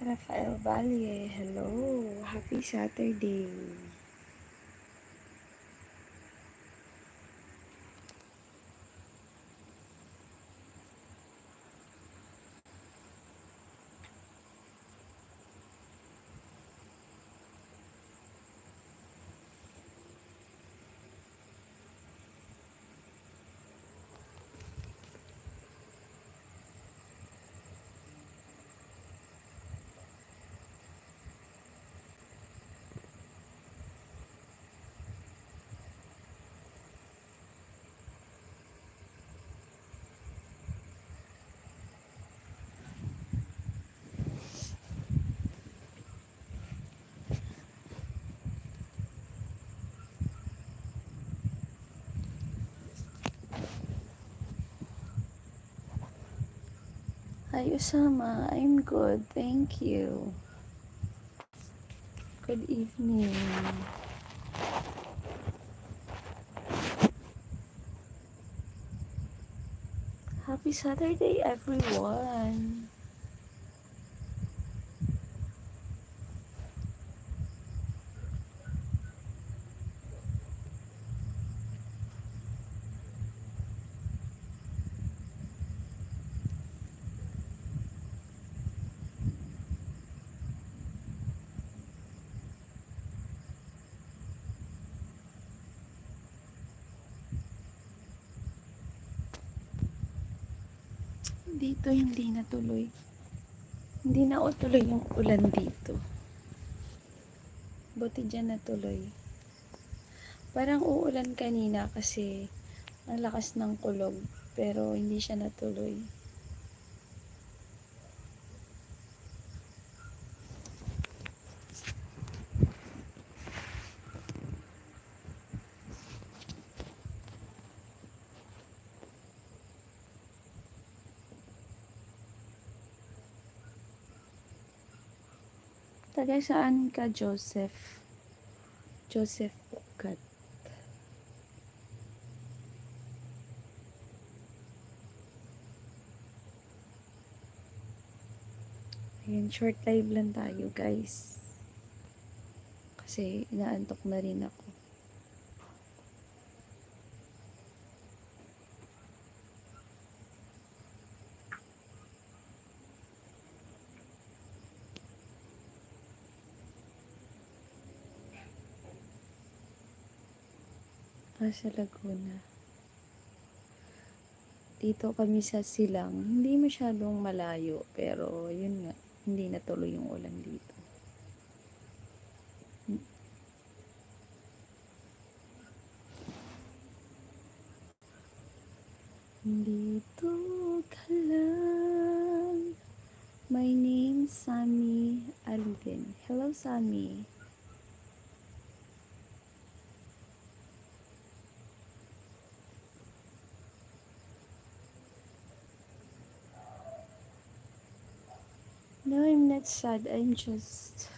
Rafael Valle, hello. Happy Saturday. Hi, Osama. I'm good. Thank you. Good evening. Happy Saturday, everyone. Dito hindi natuloy. Hindi na tuloy yung ulan dito. Buti dyan natuloy. Parang uulan kanina kasi ang lakas ng kulog. Pero hindi siya natuloy. Taga saan ka, Joseph? Joseph Ukat. Ayan, short live lang tayo, guys. Kasi inaantok na rin ako. Ah, sa Laguna. Dito kami sa Silang. Hindi masyadong malayo, pero yun nga, hindi natuloy yung ulan dito. Dito ka lang. My name's Sammy Alvin. Hello, Sammy. No, I'm not sad. I'm just.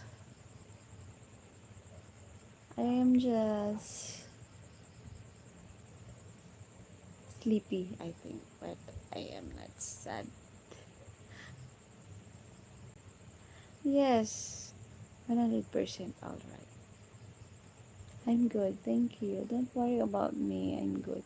I am just. Sleepy, I think. But I am not sad. Yes. 100% alright. I'm good. Thank you. Don't worry about me. I'm good.